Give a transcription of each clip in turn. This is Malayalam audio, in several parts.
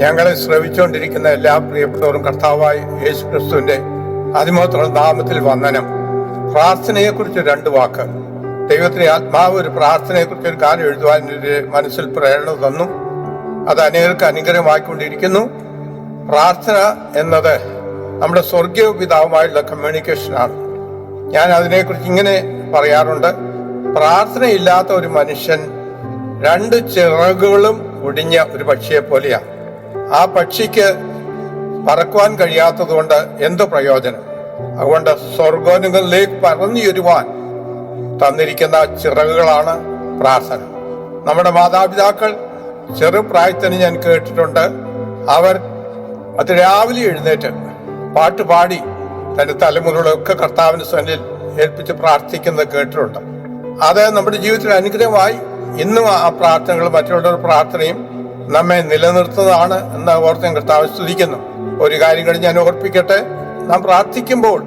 ഞങ്ങളെ ശ്രവിച്ചുകൊണ്ടിരിക്കുന്ന എല്ലാ പ്രിയപ്പെട്ടവരും കർത്താവായ യേശു ക്രിസ്തുവിന്റെ അതിമോത്ര നാമത്തിൽ വന്ദനം. പ്രാർത്ഥനയെക്കുറിച്ച് രണ്ട് വാക്ക്. ദൈവത്തിന് ആത്മാവ് ഒരു പ്രാർത്ഥനയെക്കുറിച്ച് ഒരു കാര്യം എഴുതുവാൻ മനസ്സിൽ പ്രേരണ തന്നു. അത് അനേകർക്ക് അനുഗ്രഹമായിക്കൊണ്ടിരിക്കുന്നു. പ്രാർത്ഥന എന്നത് നമ്മുടെ സ്വർഗീയ പിതാവുമായുള്ള കമ്മ്യൂണിക്കേഷനാണ് ഞാൻ അതിനെക്കുറിച്ച് ഇങ്ങനെ പറയാറുണ്ട്. പ്രാർത്ഥനയില്ലാത്ത ഒരു മനുഷ്യൻ രണ്ട് ചിറകുകളും ഒടിഞ്ഞ ഒരു പക്ഷിയെ പോലെയാണ് ആ പക്ഷിക്ക് പറക്കുവാൻ കഴിയാത്തതുകൊണ്ട് എന്ത് പ്രയോജനം? അതുകൊണ്ട് സ്വർഗോനുകളിലേക്ക് പറന്നുയരുവാൻ തന്നിരിക്കുന്ന ചിറകുകളാണ് പ്രാർത്ഥന. നമ്മുടെ മാതാപിതാക്കൾ ചെറുപ്രായത്തിന് ഞാൻ കേട്ടിട്ടുണ്ട്. അവർ അത് രാവിലെ എഴുന്നേറ്റ് പാട്ട് പാടി തന്റെ തലമുറകളൊക്കെ കർത്താവിന് സ്വന്തിൽ ഏൽപ്പിച്ച് പ്രാർത്ഥിക്കുന്നത് കേട്ടിട്ടുണ്ട്. അത് നമ്മുടെ ജീവിതത്തിൽ അനുഗ്രഹമായി ഇന്നും ആ പ്രാർത്ഥനകൾ മറ്റുള്ളവരുടെ പ്രാർത്ഥനയും നമ്മെ നിലനിർത്തുന്നതാണ് എന്ന് ഓർത്തും കർത്താവ് സ്തുതിക്കുന്നു. ഒരു കാര്യം കൂടി ഞാൻ ഓർപ്പിക്കട്ടെ. നാം പ്രാർത്ഥിക്കുമ്പോൾ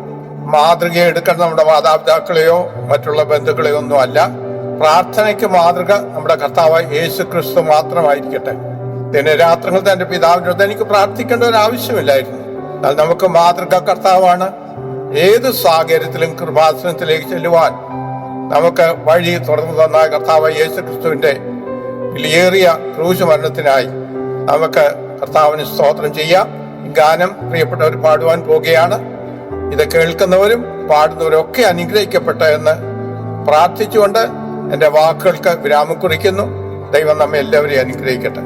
മാതൃക എടുക്കണം നമ്മുടെ മാതാപിതാക്കളെയോ മറ്റുള്ള ബന്ധുക്കളെയോ ഒന്നും അല്ല. പ്രാർത്ഥനയ്ക്ക് മാതൃക നമ്മുടെ കർത്താവായ യേശു ക്രിസ്തു മാത്രമായിരിക്കട്ടെ. ദിനരാത്രങ്ങൾ തന്റെ പിതാവിനോട് എനിക്ക് പ്രാർത്ഥിക്കേണ്ട ഒരു ആവശ്യമില്ലായിരുന്നു. എന്നാൽ നമുക്ക് മാതൃക കർത്താവാണ്. ഏത് സാഹചര്യത്തിലും കൃപാസനത്തിലേക്ക് ചെല്ലുവാൻ നമുക്ക് വഴി തുറന്നു തന്ന കർത്താവ് യേശു ക്രിസ്തുവിന്റെ വിലയേറിയ ക്രൂശ് മരണത്തിനായി നമുക്ക് കർത്താവിന് സ്തോത്രം ചെയ്യാം. ഗാനം പ്രിയപ്പെട്ടവർ പാടുവാൻ പോകുകയാണ്. ഇത് കേൾക്കുന്നവരും പാടുന്നവരും ഒക്കെ അനുഗ്രഹിക്കപ്പെട്ട എന്ന് പ്രാർത്ഥിച്ചുകൊണ്ട് എന്റെ വാക്കുകൾക്ക് വിരാമം കുറിക്കുന്നു. ദൈവം നമ്മെ എല്ലാവരെയും അനുഗ്രഹിക്കട്ടെ.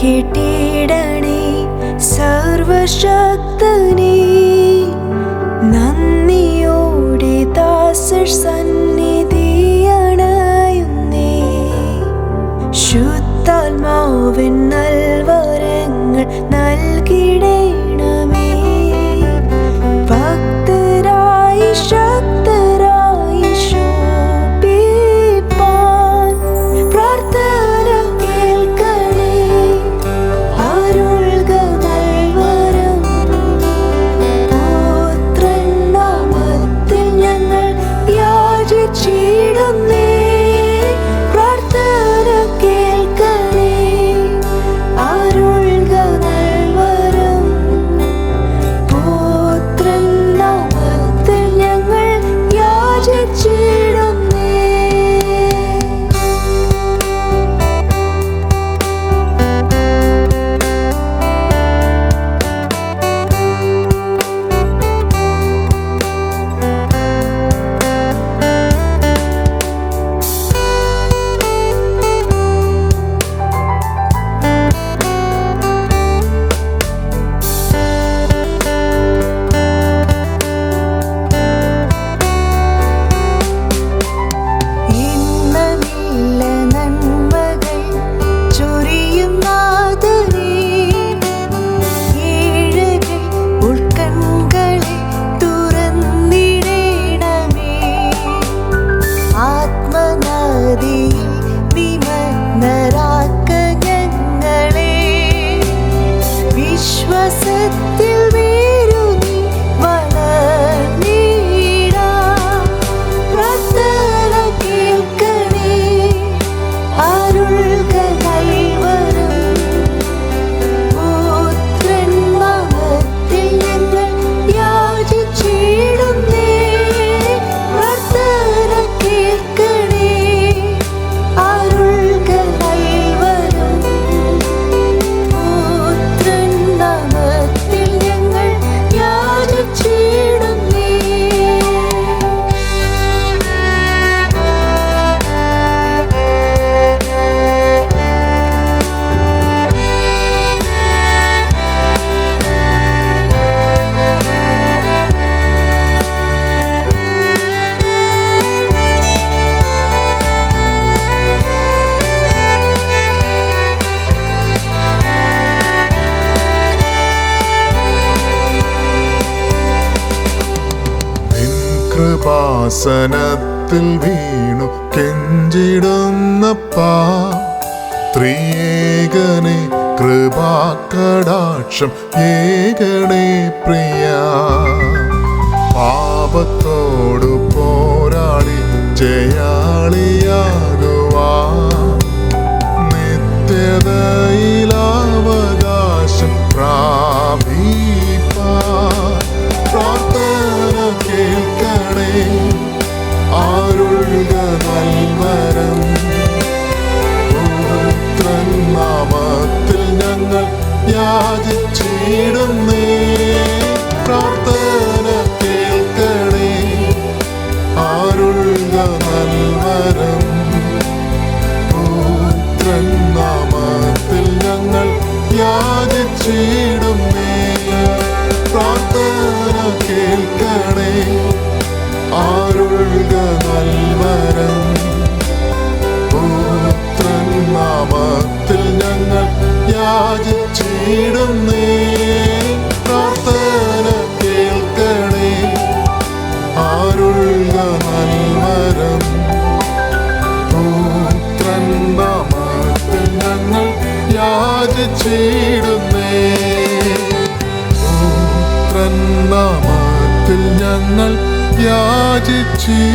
കേട്ടിടണേ സർവശക്തനേ നന്ദിയോടെ ദാസർ സന്നിധിയണയുന്നേ. ശുദ്ധാത്മാവിൻ നൽവരങ്ങൾ നൽകിടണമേ കൃപാസനത്തിൽ വീണു കെഞ്ചിടുന്നപ്പാ ത്രിയേകനെ കൃപാകടാക്ഷം ഏകണേ പ്രിയ. പാപത്തോടു പോരാളി ജയാളിയാകുവാ. നിത്യതയിലാവകാശം പ്രാപിപ്പാൻ പ്രാർത്ഥന കേൾക്കണേ. ആരുൾക നൽവരം യാചിച്ചിടുന്നേ പുത്രൻ ഞങ്ങൾ യാചിച്ചിടുന്നേ.